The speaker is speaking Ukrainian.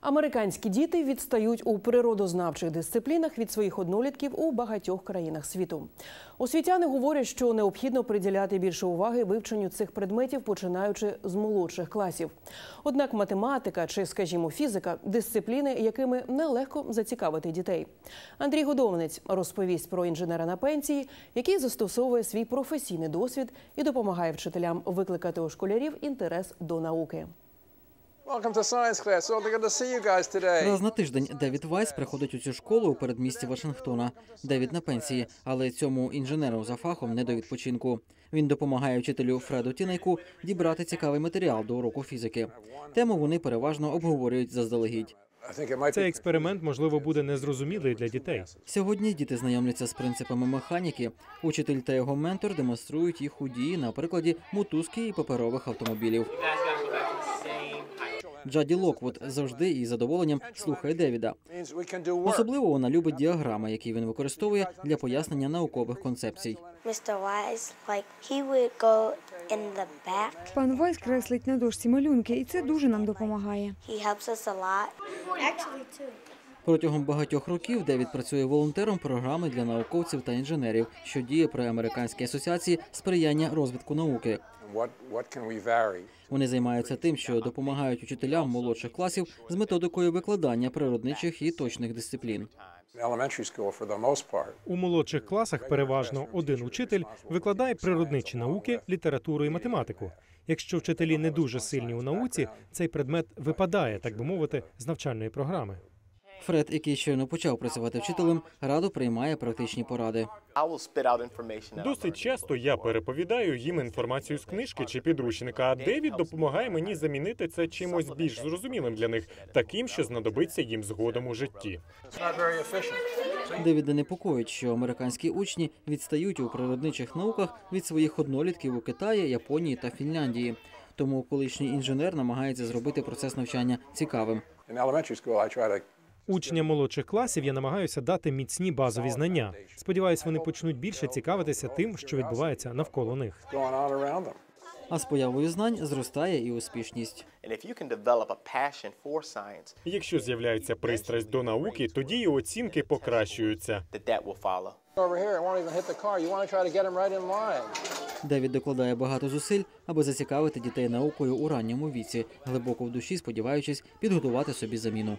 Американські діти відстають у природознавчих дисциплінах від своїх однолітків у багатьох країнах світу. Освітяни говорять, що необхідно приділяти більше уваги вивченню цих предметів, починаючи з молодших класів. Однак математика чи, скажімо, фізика дисципліни, якими нелегко зацікавити дітей. Андрій Годовнець розповість про інженера на пенсії, який застосовує свій професійний досвід і допомагає вчителям викликати у школярів інтерес до науки. Раз на тиждень Девід Вайс приходить у цю школу у передмісті Вашингтона. Девід на пенсії, але цьому інженеру за фахом не до відпочинку. Він допомагає вчителю Фреду Тінайку дібрати цікавий матеріал до уроку фізики. Тему вони переважно обговорюють заздалегідь. Цей експеримент можливо буде незрозумілий для дітей. Сьогодні діти знайомляться з принципами механіки. Учитель та його ментор демонструють їх у дії на прикладі мотузки і паперових автомобілів. Джаді Локвуд завжди із задоволенням слухає Девіда. Особливо вона любить діаграми, які він використовує для пояснення наукових концепцій. Пан Вайс креслить на дошці малюнки, і це дуже нам допомагає. Протягом багатьох років Девід працює волонтером програми для науковців та інженерів, що діє при американській асоціації сприяння розвитку науки. Вони займаються тим, що допомагають учителям молодших класів з методикою викладання природничих і точних дисциплін. У молодших класах переважно один учитель викладає природничі науки, літературу і математику. Якщо вчителі не дуже сильні у науці, цей предмет випадає, так би мовити, з навчальної програми. Фред, який щойно почав працювати вчителем, радо приймає практичні поради. Досить часто я переповідаю їм інформацію з книжки чи підручника, а Девід допомагає мені замінити це чимось більш зрозумілим для них, таким, що знадобиться їм згодом у житті. Девіда непокоїть, що американські учні відстають у природничих науках від своїх однолітків у Китаї, Японії та Фінляндії. Тому колишній інженер намагається зробити процес навчання цікавим. Учням молодших класів я намагаюся дати міцні базові знання. Сподіваюсь, вони почнуть більше цікавитися тим, що відбувається навколо них. А з появою знань зростає і успішність. Якщо з'являється пристрасть до науки, тоді і оцінки покращуються. Девід докладає багато зусиль, аби зацікавити дітей наукою у ранньому віці, глибоко в душі сподіваючись підготувати собі заміну.